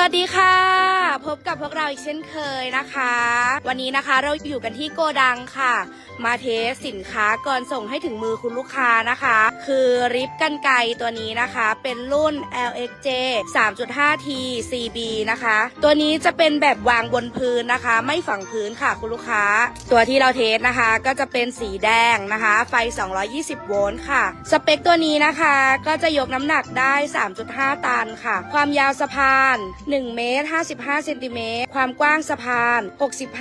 วัสดีค่ะ พบกับพวกเราอีกเช่นเคยนะคะ วันนี้นะคะเราอยู่กันที่โกดังค่ะ มาเทสสินค้าก่อนส่งให้ถึงมือคุณลูกค้านะคะ คือริบกันไกตัวนี้นะคะ เป็นรุ่น LXJ 3.5T CB นะคะ ตัวนี้จะเป็นแบบวางบนพื้นนะคะ ไม่ฝังพื้นค่ะคุณลูกค้า ตัวที่เราเทสนะคะ ก็จะเป็นสีแดงนะคะ ไฟ 220 โวลต์ค่ะ สเปคตัวนี้นะคะก็จะยกน้ำหนักได้ 3.5 ตันค่ะ ความยาวสะพาน 1 เมตร 55เซนติเมตร ความกว้างสะพาน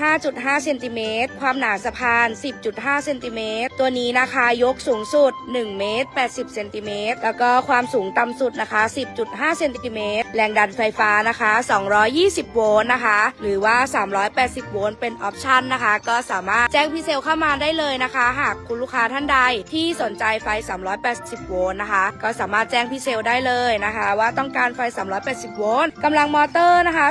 65.5 เซนติเมตร ความหนาสะพาน 10.5 เซนติเมตร ตัวนี้นะคะยกสูงสุด 1 เมตร 80 เซนติเมตร แล้วก็ความสูงต่ำสุดนะคะ 10.5 เซนติเมตร แรงดันไฟฟ้านะคะ 220 โวลต์นะคะ หรือว่า 380 โวลต์เป็นออปชันนะคะ ก็สามารถแจ้งพีเซลเข้ามาได้เลยนะคะ หากคุณลูกค้าท่านใดที่สนใจไฟ 380 โวลต์นะคะ ก็สามารถแจ้งพีเซลได้เลยนะคะ ว่าต้องการไฟ 380 โวลต์กำลังมอเตอร์นะคะ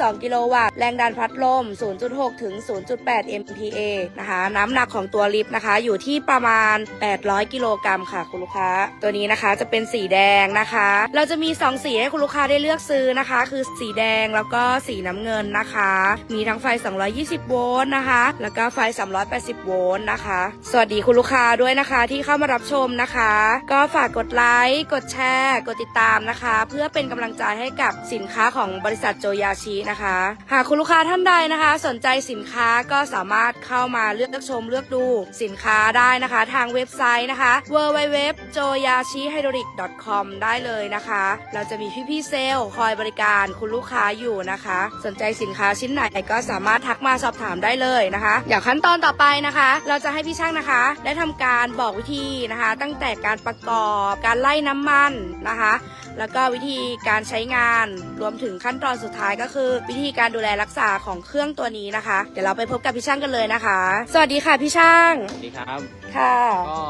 2.2กิโลวัตต์ แรงดันพัดลม 0.6 ถึง 0.8 MPa นะคะ น้ำหนักของตัวลิฟต์นะคะ อยู่ที่ประมาณ 800 กิโลกรัมค่ะคุณลูกค้า ตัวนี้นะคะจะเป็นสีแดงนะคะ เราจะมี 2 สีให้คุณลูกค้าได้เลือกซื้อนะคะ คือสีแดงแล้วก็สีน้ำเงินนะคะ มีทั้งไฟ 220 โวลต์นะคะ แล้วก็ไฟ 380 โวลต์นะคะ สวัสดีคุณลูกค้าด้วยนะคะที่เข้ามารับชมนะคะ ก็ฝากกดไลค์ กดแชร์ กดติดตามนะคะ เพื่อเป็นกำลังใจให้กับสินค้าของบริษัทโจยาชินะคะ หากคุณลูกค้าท่านใดนะคะ สนใจสินค้าก็สามารถเข้ามาเลือกชมเลือกดูสินค้าได้นะคะ ทางเว็บไซต์นะคะ www.joyashihydraulic.com ได้เลยนะคะ เราจะมีพี่ๆเซลล์คอยบริการคุณลูกค้าอยู่นะคะ สนใจสินค้าชิ้นไหนก็สามารถทักมาสอบถามได้เลยนะคะเดี๋ยวขั้นตอนต่อไปนะคะ เราจะให้พี่ช่างนะคะ ได้ทำการบอกวิธีนะคะ ตั้งแต่การประกอบการไล่น้ำมันนะคะแล้วก็วิธีการใช้งานรวมถึงขั้นตอนสุดท้ายก็คือ วิธีการดูแลรักษาของเครื่องตัวนี้นะคะ เดี๋ยวเราไปพบกับพี่ช่างกันเลยนะคะ สวัสดีค่ะพี่ช่างสวัสดีครับ ค่ะ ก็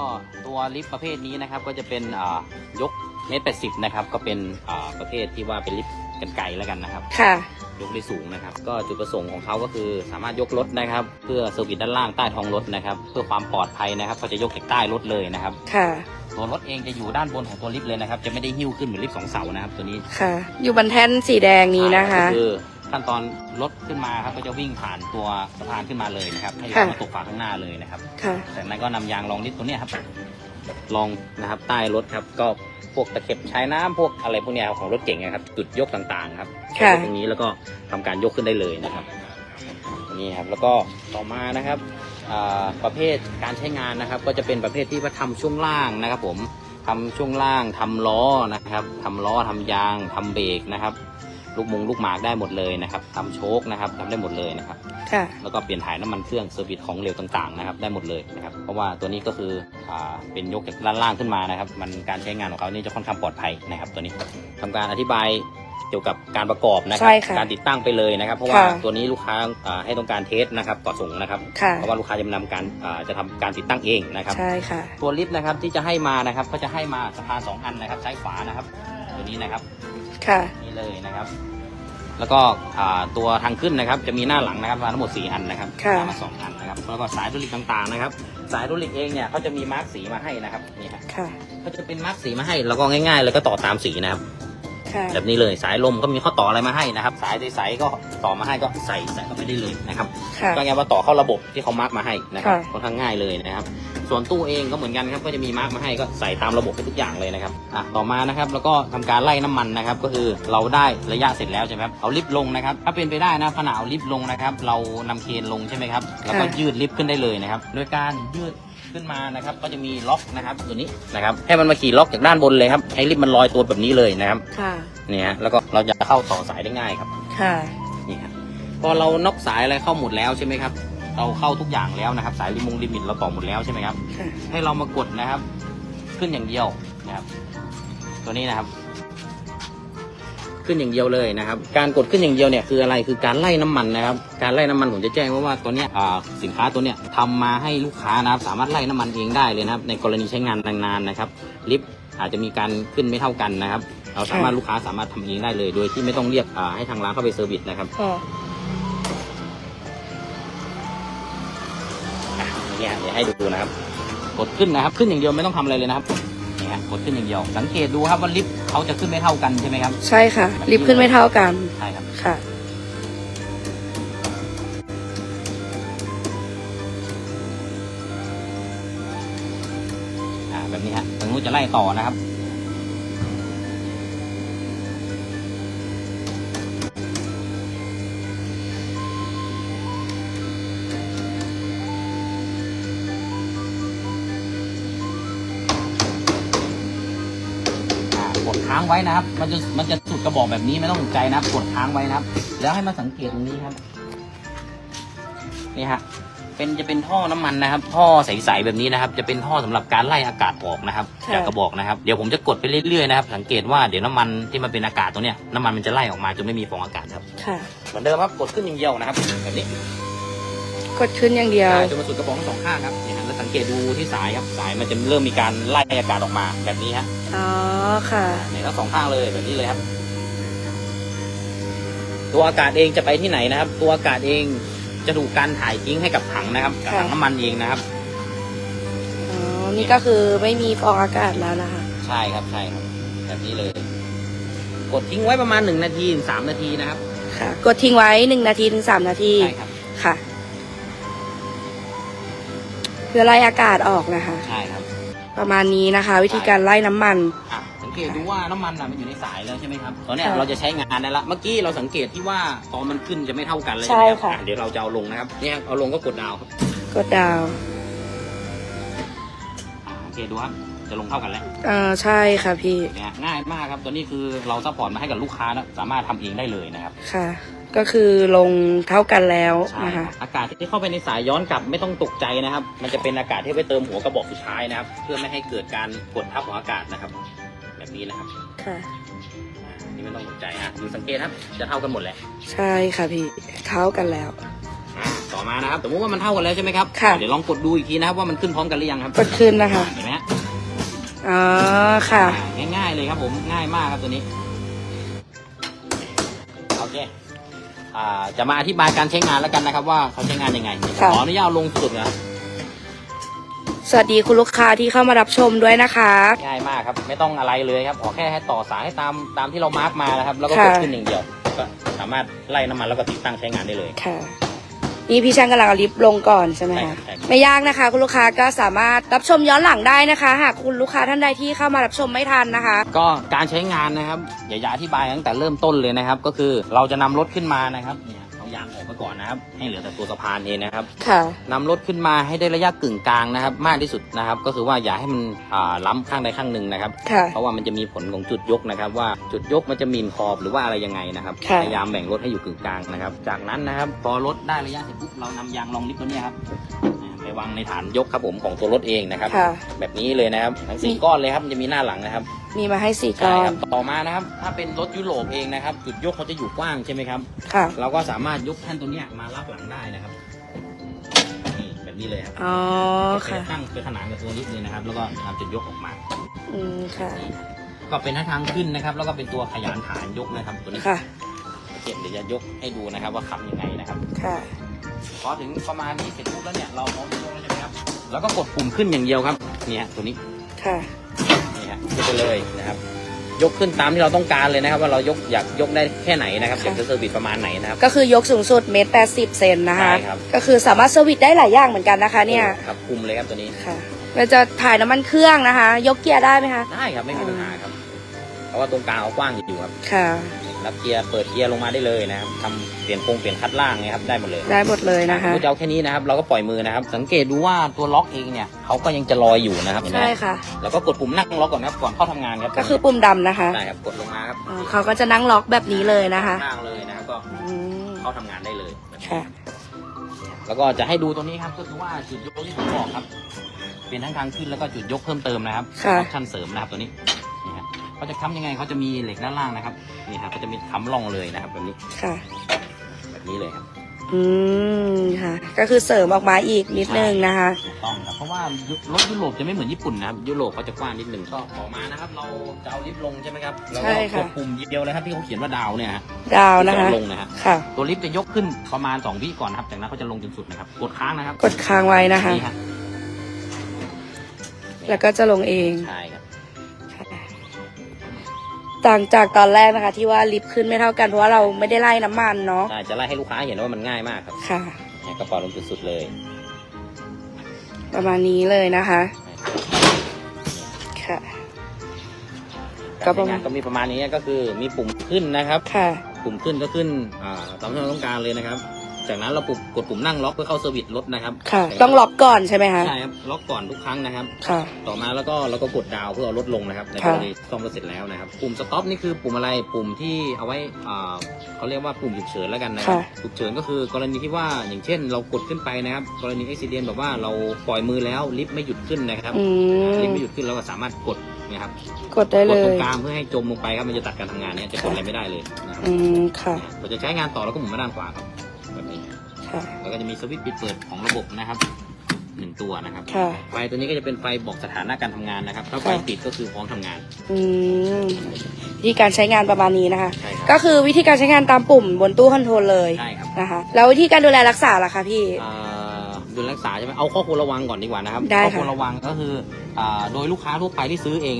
ตัวลิฟต์ประเภทนี้นะครับก็จะเป็นอ่ายกเมตรแปดสิบนะครับก็เป็นอ่าประเภทที่ว่าเป็นลิฟต์ กันไกลแล้วกันนะครับ ค่ะ ยกได้สูงนะครับ ก็จุดประสงค์ของเขาก็คือสามารถยกรถนะครับ เพื่อเซอร์วิสด้านล่างใต้ท้องรถนะครับ เพื่อความปลอดภัยนะครับเขาจะยกจากใต้รถเลยนะครับ ค่ะ ตัวรถเองจะอยู่ด้านบนของตัวลิฟต์เลยนะครับ จะไม่ได้หิ้วขึ้นเหมือนลิฟต์สองเสานะครับตัวนี้ค่ะ อยู่บนแท่นสีแดงนี้นะคะ ก็คือขั้นตอนรถขึ้นมาครับก็จะวิ่งผ่านตัวสะพานขึ้นมาเลยนะครับให้ค่ะมาตกฝาข้างหน้าเลยนะครับ ค่ะ จากนั้นก็นำยางรองลิฟต์ตัวเนี้ยครับรองนะครับใต้รถครับก็ พวกตะเข็บชายน้ำพวกอะไรพวกเนี้ยของรถเก่งนะครับ จุดยกต่างๆ ครับค่ะใช้ตรงนี้แล้วก็ทำการยกขึ้นได้เลยนะครับนี่ครับแล้วก็ต่อมานะครับอ่าประเภทการใช้งานนะครับ ก็จะเป็นประเภทที่ว่าทำช่วงล่างนะครับผมทำช่วงล่างทำล้อนะครับทำล้อทำยางทำเบรกนะครับ ลูกมุงลูกหมากได้หมดเลยนะครับทำโชคนะครับทำได้หมดเลยนะครับ ค่ะ แล้วก็เปลี่ยนถ่ายน้ำมันเครื่องเซอร์วิสของเหลวต่างๆนะครับได้หมดเลยนะครับเพราะว่าตัวนี้ก็คืออ่าเป็นยกจากด้านล่างขึ้นมานะครับ มันการใช้งานของเขานี่จะค่อนข้างปลอดภัยนะครับ ตัวนี้ทำการอธิบายเกี่ยวกับการประกอบนะครัใช่ค่ะการติดตั้งไปเลยนะครับ เพราะว่าค่ะ ตัวนี้ลูกค้าอ่าให้ต้องการเทสนะครับก่อนส่งนะครับ ค่ะ เพราะว่าลูกค้าจะนำการอ่าจะทำการติดตั้งเองนะครับ ใช่ค่ะ ตัวลิฟต์นะครับที่จะให้มานะครับก็จะให้มาสะพานสองอันนะครับซ้ายขวานะครับ ตัวนี้นะครับค่ะ นี่เลยนะครับ แล้วก็อ่าตัวทางขึ้นนะครับ จะมีหน้าหลังนะครับมาทั้งหมด 4 อันนะครับค่ะ มาสองอันนะครับแล้วก็สายดูลิกต่างๆนะครับสายดูลิกเองเนี่ยเขาจะมีมาร์กสีมาให้นะครับนี่ฮะค่ะ เขาจะเป็นมาร์กสีมาให้แล้วก็ง่ายๆเลยก็ต่อตามสีนะครับ ค่ะ แบบนี้เลยสายลมก็มีข้อต่ออะไรมาให้นะครับ สายใสๆก็ต่อมาให้ก็ใส่ใส่เข้าไปได้เลยนะครับค่ะก็ง่ายว่าต่อเข้าระบบที่เขามาร์กมาให้นะครับค่ะค่อนข้างง่ายเลยนะครับ ส่วนตู้เองก็เหมือนกันครับก็จะมีมาร์กมาให้ก็ใส่ตามระบบให้ทุกอย่างเลยนะครับอะต่อมานะครับแล้วก็ทำการไล่น้ำมันนะครับ ก็คือเราได้ระยะเสร็จแล้วใช่ไหมครับเอาลิฟต์ลงนะครับ ถ้าเป็นไปได้นะขณะเอาลิฟต์ลงนะครับ เรานำเคนลงใช่ไหมครับแล้วก็ค่ะยืดลิฟต์ขึ้นได้เลยนะครับโดยการยืด ขึ้นมานะครับ ก็จะมีล็อกนะครับตัวนี้นะครับ ให้มันมาขี่ล็อกจากด้านบนเลยครับให้ลิฟต์มันลอยตัวแบบนี้เลยนะครับค่ะนี่ฮะแล้วก็เราจะเข้าต่อสายได้ง่ายครับค่ะนี่ครับพอเรานอกสายอะไรเข้าหมดแล้วใช่ไหมครับ เราเข้าทุกอย่างแล้วนะครับ สายลิมงลิมิตเราต่อหมดแล้วใช่ไหมครับค่ะให้เรามากดนะครับ ขึ้นอย่างเดียวนะครับ ตัวนี้นะครับ ขึ้นอย่างเดียวเลยนะครับ การกดขึ้นอย่างเดียวเนี่ยคืออะไรคือการไล่น้ำมันนะครับ การไล่น้ำมันผมจะแจ้งว่าว่าตัวเนี้ยอ่าสินค้าตัวเนี้ยทำมาให้ลูกค้านะครับ สามารถไล่น้ำมันเองได้เลยนะครับ ในกรณีใช้งานนานๆนะครับ ลิฟต์อาจจะมีการขึ้นไม่เท่ากันนะครับ เราสามารถลูกค้าสามารถทำเองได้เลย โดยที่ไม่ต้องเรียกอ่าให้ทางร้านเข้าไปเซอร์วิสนะครับค่ะอะอย่างเงี้ยเดี๋ยวให้ดูนะครับ กดขึ้นนะครับ ขึ้นอย่างเดียวไม่ต้องทำอะไรเลยนะครับนี่ฮะ กดขึ้นอย่างเดียว สังเกตดูครับว่าลิฟต์เขาจะขึ้นไม่เท่ากันใช่ไหมครับ ใช่ค่ะ ลิฟต์ขึ้นไม่เท่ากัน ใช่ครับ ค่ะ อ่าแบบนี้ฮะตรงนู้นจะไล่ต่อนะครับากดค้างไว้นะครับ มันจะมันจะสุดกระบอกแบบนี้ไม่ต้องตกใจนะครับ กดค้างไว้นะครับ แล้วให้มาสังเกตตรงนี้ครับ นี่ฮะ เป็นจะเป็นท่อน้ำมันนะครับ ท่อใสๆแบบนี้นะครับ จะเป็นท่อสำหรับการไล่อากาศออกนะครับค่ะจากกระบอกนะครับ เดี๋ยวผมจะกดไปเรื่อยๆนะครับ สังเกตว่าเดี๋ยวน้ำมันที่มันเป็นอากาศตรงเนี้ย น้ำมันมันจะไล่ออกมาจนไม่มีฟองอากาศครับ ค่ะ เหมือนเดิมครับ กดขึ้นอย่างเดียวนะครับ แบบนี้ กดขึ้นอย่างเดียวใช่จนมาสุดกระบอกทั้งสองข้างครับเนี่ยฮะแล้ว สังเกตดูที่สายครับสายมันจะเริ่มมีการไล่อากาศออกมาแบบนี้ฮะอ๋อค่ะเนี่ยทั้งสองข้างเลยแบบนี้เลยครับ ตัวอากาศเองจะไปที่ไหนนะครับ ตัวอากาศเองจะถูกการถ่ายทิ้งให้กับถังนะครับกับถังค่ะน้ำมันเองนะครับอ๋อนี่ก็คือไม่มีฟองอากาศแล้วนะคะใช่ครับใช่ครับแบบนี้เลย กดทิ้งไว้ประมาณหนึ่งนาทีถึงสามนาทีนะครับค่ะ กดทิ้งไว้หนึ่งนาทีถึงสามนาทีใช่ครับค่ะ เพื่อไล่อากาศออกนะคะ ใช่ครับประมาณนี้นะคะ วิธีการไล่น้ำมัน อะสังเกตดูว่าน้ำมันน่ะมันอยู่ในสายแล้วใช่ไหมครับตอนเนี้ยค่ะเราจะใช้งานได้ละเมื่อกี้เราสังเกตที่ว่าตอนมันขึ้นจะไม่เท่ากันเลยใช่ไหมรับค่ะ อ่เดี๋ยวเราจะเอาลงนะครับเนี่ยครับเอาลงก็กดดาวครับกดดาวอะสังเกตดูครับจะลงเท่ากันแล้วเออใช่ค่ะพี่เนี่ยง่ายมากครับตัวนี้คือเราซัพพอร์ตมาให้กับลูกค้าแล้วสามารถทำเองได้เลยนะครับ ค่ะ ก็คือลงเท่ากันแล้วใช่นะคะอากาศที่เข้าไปในสายย้อนกลับไม่ต้องตกใจนะครับ มันจะเป็นอากาศที่ไปเติมหัวกระบอกสุดท้ายนะครับ เพื่อไม่ให้เกิดการกดทับของอากาศนะครับ แบบนี้นะครับค่ะอ่านี่ไม่ต้องตกใจอะดูสังเกตครับ จะเท่ากันหมดแหละใช่ค่ะพี่เท่ากันแล้วอ่าต่อมานะครับสมมติว่ามันเท่ากันแล้วใช่ไหมครับค่ะเดี๋ยวลองกดดูอีกทีนะครับว่ามันขึ้นพร้อมกันหรือยังครับกดขึ้นนะคะเห็นไหมฮะอ๋อค่ะอ่าง่ายๆเลยครับผมง่ายมากครับตัวนี้โอเค อ่าจะมาอธิบายการใช้งานแล้วกันนะครับ ว่าเขาใช้งานยังไงค่ะขออนุญาตเอาลงสุดนะสวัสดีคุณลูกค้าที่เข้ามารับชมด้วยนะคะ ง่ายมากครับ ไม่ต้องอะไรเลยครับขอแค่ให้ต่อสายให้ตามตามที่เรามาร์กมานะครับ แล้วก็กค่ะดขึ้นอย่างเดียว ก็สามารถไล่น้ำมันแล้วก็ติดตั้งใช้งานได้เลย ค่ะ นี่พี่ช่างกำลังเอาลิฟต์ลงก่อนใช่ไหมใช่คะใช่ไม่ยากนะคะ คุณลูกค้าก็สามารถรับชมย้อนหลังได้นะคะ หากคุณลูกค้าท่านใดที่เข้ามารับชมไม่ทันนะคะ ก็การใช้งานนะครับอย่าอย่าอธิบายตั้งแต่เริ่มต้นเลยนะครับ ก็คือเราจะนำรถขึ้นมานะครับเนี่ยเอายางออ กไปก่อนนะครับ ให้เหลือแต่ตัวสะพานเองนะครับค่ะ นำรถขึ้นมาให้ได้ระยะกึ่งกลางนะครับ มากที่สุดนะครับ ก็คือว่าอย่าให้มันอ่าล้ำข้างใดข้างหนึ่งนะครับ ค่ะ เพราะว่ามันจะมีผลของจุดยกนะครับ ว่าจุดยกมันจะมีนขอบหรือว่าอะไรยังไงนะครับค่ะ พยายามแบ่งรถให้อยู่กึ่งกลางนะครับ จากนั้นนะครับ พอรถได้ระยะเสร็จปุ๊บเรานำยางรองลิฟต์ตัวเนี้ยครับไปวางในฐานยกครับผมของตัวรถเองนะครับ ค่ะ แบบนี้เลยนะครับทั้งสี่ก้อนเลยครับมันจะมีหน้าหลังนะครับ มีมาให้สี่ก้ใช่อคน รับต่อมานะครับ ถ้าเป็นรถยุโรปเองนะครับ จุดยกเขาจะอยู่กว้างใช่ไหมครับ ค่ะ เราก็สามารถยกแท่นตัวเนี้ยมารับหลังได้นะครับนี่แบบนี้เลยครับอ๋อ ค่ะจะตั้งเป็นขนานกับตัวลิฟต์เลยนะครับ แล้วก็ทำจุดยกออกมา อืม ค่ะ ก็เป็นทั้งทางขึ้นนะครับ แล้วก็เป็นตัวขยานฐานยกนะครับ ตัวนี้ค่ะ เก็บเดี๋ยวจะยกให้ดูนะครับว่าขับยังไงนะครับ ค่ะ พอถึงประมาณนี้เสร็จปุ๊บแล้วเนี่ยเราพร้อมจะยกแล้วใช่ไหมครับ แล้วก็กดปุ่มขึ้นอย่างเดียวครับ เนี่ยตัวนี้ ค่ะนี่ฮะ ยกไปเลยนะครับ ยกขึ้นตามที่เราต้องการเลยนะครับ ว่าเรายกอยากยกได้แค่ไหนนะครับค่ะอยากจะเซอร์วิสประมาณไหนนะครับ ก็คือยกสูงสุดเมตรแปดสิบเซนนะคะ ใช่ครับ ก็คือสามารถเซอร์วิสได้หลายอย่างเหมือนกันนะคะ เนี่ยครับคุมเลยครับตัวนี้ค่ะเราจะถ่ายน้ำมันเครื่องนะคะ ยกเกียร์ได้ไหมคะ ได้ครับไม่มีปัญหาครับ เพราะว่าตรงกลางเขากว้างอยู่ครับ ค่ะ รับเกียร์เปิดเกียร์ลงมาได้เลยนะครับทำเปลี่ยนโครงเปลี่ยนคัดล่างเนี่ยครับได้หมดเลยได้หมดเลยนะคะสมมุติจะเอาแค่นี้นะครับ เราก็ปล่อยมือนะครับ สังเกตดูว่าตัวล็อกเองเนี่ยเขาก็ยังจะลอยอยู่นะครับเห็นไหมใช่ค่ะแล้วก็กดปุ่มนั่งล็อกก่อนนะครับก่อนเข้าทำงานครับก็คือปุ่มดำนะคะใช่ครับกดลงมาครับอ๋อเขาก็จะนั่งล็อกแบบนี้เลยนะคะข้างเลยนะครับก็อืมเข้าทำงานได้เลยค่ะแล้วก็จะให้ดูตัวนี้ครับก็คือว่าจุดยกที่ผมบอกครับ เป็นทั้งทางขึ้นแล้วก็จุดยกเพิ่มเติมนะครับค่ะออปชั่นเสริมนะครับตัวนี้นี่ครับ เขาจะค้ำยังไงเขาจะมีเหล็กด้านล่างนะครับนี่ครับเขาจะมีค้ำร่องเลยนะครับแบบนี้ค่ะ แบบนี้เลยครับอืมค่ะ ก็คือเสริมออกมาอีกนิดนึงนะคะ ถูกต้องครับเพราะว่ารถยุโรปจะไม่เหมือนญี่ปุ่นนะครับยุโรปเขาจะกว้างนิดหนึ่งก็ออกมานะครับ เราจะเอาลิฟต์ลงใช่ไหมครับเราใช่ก็ค่ะกดปุ่มเดียวเลยครับที่เขาเขียนว่าดาวเนี่ยฮะดาวนะคะลงนะฮะค่ะ ตัวลิฟต์จะยกขึ้นประมาณ2วิก่อนนะครับจากนั้นเขาจะลงจนสุดนะครับกดค้างนะครับกดค้างไว้นะคะ นี่ฮะแล้วก็จะลงเอง ใช่ครับ ต่างจากตอนแรกนะคะ ที่ว่าลิฟต์ขึ้นไม่เท่ากันเพราะว่าเราไม่ได้ไล่น้ำมันเนาะใช่จะไล่ให้ลูกค้าเห็นว่ามันง่ายมากครับค่ะ เนี่ยกระเป๋าลงสุดๆเลยประมาณนี้เลยนะคะ ค่ะ ก็ประมาณการใช้งานก็มีประมาณนี้ก็คือมีปุ่มขึ้นนะครับ ค่ะ ปุ่มขึ้นก็ขึ้นอ่าตามที่เราต้องการเลยนะครับ จากนั้นเราปุ่มกดปุ่มนั่งล็อกเพื่อเข้าเซอร์วิสรถนะครับค่ะ ต้องล็อกก่อนใช่ไหมคะใช่ครับล็อกก่อนทุกครั้งนะครับ ค่ะ ต่อมาแล้วก็เราก็กดดาวน์เพื่อเอารถลงนะครับในกค่ะรณีซ่อมรถเสร็จแล้วนะครับ ปุ่มสต็อปนี่คือปุ่มอะไรปุ่มที่เอาไว้อ่าเขาเรียกว่าปุ่มฉุกเฉินแล้วกันนะครับฉุกเฉินก็คือกรณีที่ว่าอย่างเช่น เรากดขึ้นไปนะครับ กรณีอุบิเหตุแบบว่าเราปล่อยมือแล้วลิฟต์ไม่หยุดขึ้นนะครับอืมลิฟต์ไม่หยุดขึ้นเราก็สามารถกดนะครับกดได้กเลดตรงยกลางเพื่อให้จมลงไปครับมันจะตัดการทำงานเนี่ยจะกดอะไรไม่ได้เลยนะครับ อืมค่ะ เราจะใช้งานต่อแล้วก็หมุนมาด้านขวาครับแบบนี้ ค่ะ แล้วก็จะมีสวิตช์ปิดเปิดของระบบนะครับหนึ่งตัวนะครับ ค่ะ ไฟตัวนี้ก็จะเป็นไฟบอกสถานะการทำงานนะครับ ถ้าไฟค่ะ ติดก็คือพร้อมทำงาน อืมวิธีการใช้งานประมาณนี้นะคะ ใช่คก็รับคือวิธีการใช้งานตามปุ่มบนตู้คอนโทรลเลยใช่ครับนะคะ แล้ววิธีการดูแลรักษาล่ะคะพี่ อ่าดูแลรักษาใช่ไหมเอาข้อควรระวังก่อนดีกว่านะครับได้ข้อค่ะ ควรระวังก็คืออ่าโดยลูกค้าทั่วไปที่ซื้อเอง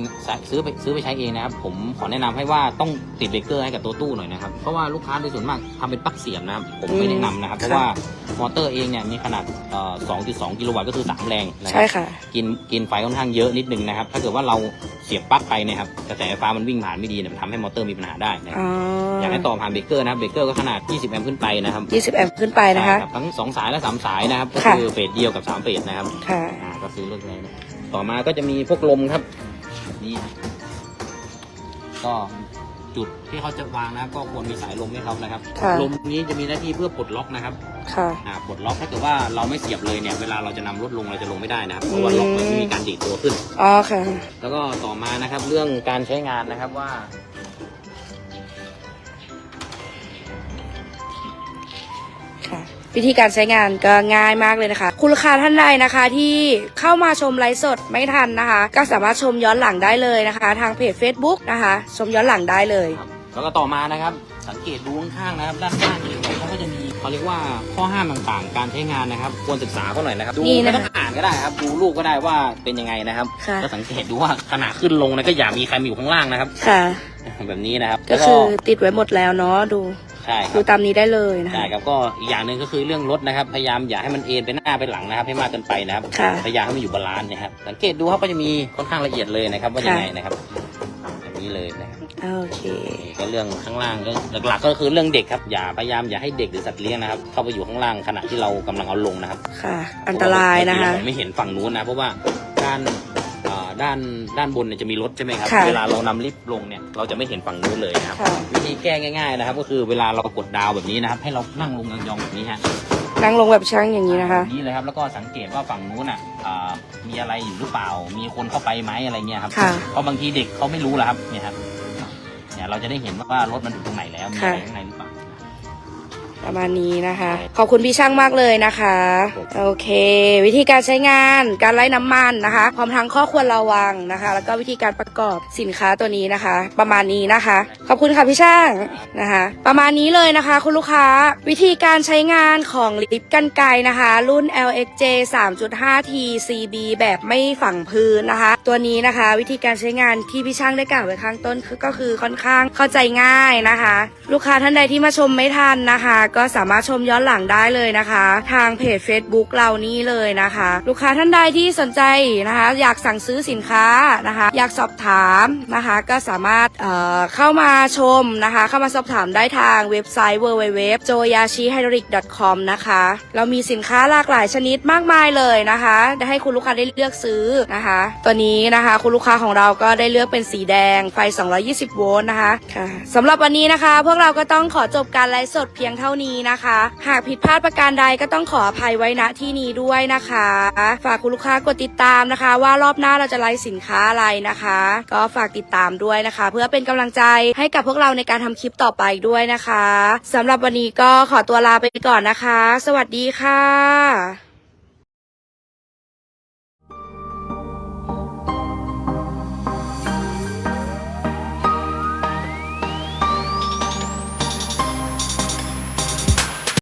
ซื้อไปซื้อไปใช้เองนะครับผมขอแนะนำให้ว่าต้องติดเบรกเกอร์ให้กับตัวตู้หน่อยนะครับเพราะว่าลูกค้าโดยส่วนมากทำเป็นปลั๊กเสียบนะครับผมไม่แนะนำนะครับเพราะว่ามอเตอร์เองเนี่ยมีขนาดเอ่อ2.2 กิโลวัตต์ก็คือ 3 แรงนะคใช่รับค่ะกินกินไฟค่อนข้างเยอะนิดนึงนะครับถ้าเกิดว่าเราเสียบปลั๊กไปเนะครับกระแสไฟฟ้ามันวิ่งผ่านไม่ดีเนี่ยมันทำให้มอเตอร์มีปัญหาได้นะครับอ๋ออยากให้ต่อผ่านเบรกเกอร์นะครับเบรกเกอร์ก็ขนาด 20 แอมป์ขึ้นไปนะครับ 20 แอมป์ขึ้นไปนะคะใช่รับทั้ง 2 สายและ 3 สายนะครับก็ค่ะคือเฟสเดียวกับ 3 เฟสนะครับค่ะอ่าก็ซื้อเลือกเลยนะ ต่อมาก็จะมีพวกลมครับนี่ก็จุดที่เขาจะวางนะครับก็ควรมีสายลมให้เขานะครับ ค่ะ ลมนี้จะมีหน้าที่เพื่อปลดล็อกนะครับค่ะ อ่าปลดล็อกถ้าเกิดว่าเราไม่เสียบเลยเนี่ยเวลาเราจะนำรถลงเราจะลงไม่ได้นะครับเพราะว่าล็อกมันไม่มีการดีดตัวขึ้น อ๋อค่ะ แล้วก็ต่อมานะครับเรื่องการใช้งานนะครับว่า วิธีการใช้งานก็ง่ายมากเลยนะคะ คุณลูกค้าท่านใดนะคะที่เข้ามาชมไลฟ์สดไม่ทันนะคะ ก็สามารถชมย้อนหลังได้เลยนะคะ ทางเพจ Facebook นะคะ ชมย้อนหลังได้เลยครับแล้วก็ต่อมานะครับ สังเกตดูข้างๆนะครับด้านข้างเนี่ยเขาก็จะมีเขาเรียกว่าข้อห้ามต่างๆ การใช้งานนะครับ ควรศึกษาเขาหน่อยนะครับดูนี่ไม่นะคะต้องอ่านก็ได้ครับ ดูรูปก็ได้ว่าเป็นยังไงนะครับค่ะ ก็สังเกตดูว่าขณะขึ้นลงนะก็อย่ามีใครมาอยู่ข้างล่างนะครับ ค่ะ แบบนี้นะครับก็แล้ว คือติดไว้หมดแล้วเนาะดูใช่คดูรับตามนี้ได้เลยนะใช่คะ ครับก็อีกอย่างหนึ่งก็คือเรื่องรถนะครับ พยายามอย่าให้มันเอ็นไปหน้าไปหลังนะครับ ให้มากเกินไปนะครับค่ะ พยายามให้มันอยู่บาลานซ์นะครับสังเกตดูครับก็จะมีค่อนข้างละเอียดเลยนะครับว่ายังไงนะครับแบบนี้เลยนะครับ โอเคนี่ก็เรื่องข้างล่างก็หลักๆก็คือเรื่องเด็กครับอย่าพยายามอย่าให้เด็กหรือสัตว์เลี้ยงนะครับ เข้าไปอยู่ข้างล่างขณะที่เรากำลังเอาลงนะครับค่ะ อันตรายนะคะผมไม่เห็นฝั่งนู้นนะเพราะว่าด้านเอ่อ ด้านด้านบนเนี่ยจะมีรถใช่ไหมครับ ค่ะเวลาเรานำลิฟต์ลงเนี่ยเราจะไม่เห็นฝั่งนู้นเลยนะครับ ค่ะ วิธีแก้ง่ายๆนะครับ ก็คือเวลาเรากดดาวแบบนี้นะครับ ให้เรานั่งลงยองๆแบบนี้ฮะนั่งลงแบบช่างอย่างนี้นะคะ แบบนี้เลยครับแล้วก็สังเกตว่าฝั่งนู้นอะอ่ามีอะไรอยู่หรือเปล่า มีคนเข้าไปไหมอะไรเงี้ยครับค่ะ เพราะบางทีเด็กเขาไม่รู้แล้วครับเนี่ยครับเนี่ยเราจะได้เห็นว่ารถมันถึงตรงไหนแล้วมีอะไรค่ะข้างในหรือเปล่า ประมาณนี้นะคะ ขอบคุณพี่ช่างมากเลยนะคะ โอเค วิธีการใช้งานการไล่น้ำมันนะคะ พร้อมทั้งข้อควรระวังนะคะ แล้วก็วิธีการประกอบสินค้าตัวนี้นะคะ ประมาณนี้นะคะ ขอบคุณค่ะพี่ช่างนะคะ ประมาณนี้เลยนะคะ คุณลูกค้าวิธีการใช้งานของลิปกันไกนะคะ รุ่น LXJ 3.5T CB แบบไม่ฝังพื้นนะคะ ตัวนี้นะคะ วิธีการใช้งานที่พี่ช่างได้กล่าวไว้ข้างต้นคือก็คือค่อนข้างเข้าใจง่ายนะคะ ลูกค้าท่านใดที่มาชมไม่ทันนะคะก็สามารถชมย้อนหลังได้เลยนะคะ ทางเพจ Facebook เรานี่เลยนะคะ ลูกค้าท่านใดที่สนใจนะคะ อยากสั่งซื้อสินค้านะคะ อยากสอบถามนะคะ ก็สามารถเเข้ามาชมนะคะ เข้ามาสอบถามได้ทางเว็บไซต์ www j o y a s h i h y d r i c com นะคะ เรามีสินค้าหลากหลายชนิดมากมายเลยนะคะได้ให้คุณลูกค้าได้เลือกซื้อนะคะ ตัวนี้นะคะ คุณลูกค้าของเราก็ได้เลือกเป็นสีแดงไฟ 220 โวลต์นะคะคะสำหรับวันนี้นะคะ พวกเราก็ต้องขอจบการไลฟ์สดเพียงเท่านี้นะคะ หากผิดพลาดประการใดก็ต้องขออภัยไว้ณที่นี้ด้วยนะคะ ฝากคุณลูกค้ากดติดตามนะคะ ว่ารอบหน้าเราจะไลฟ์สินค้าอะไรนะคะ ก็ฝากติดตามด้วยนะคะ เพื่อเป็นกำลังใจให้กับพวกเราในการทำคลิปต่อไปด้วยนะคะสำหรับวันนี้ก็ขอตัวลาไปก่อนนะคะ สวัสดีค่ะ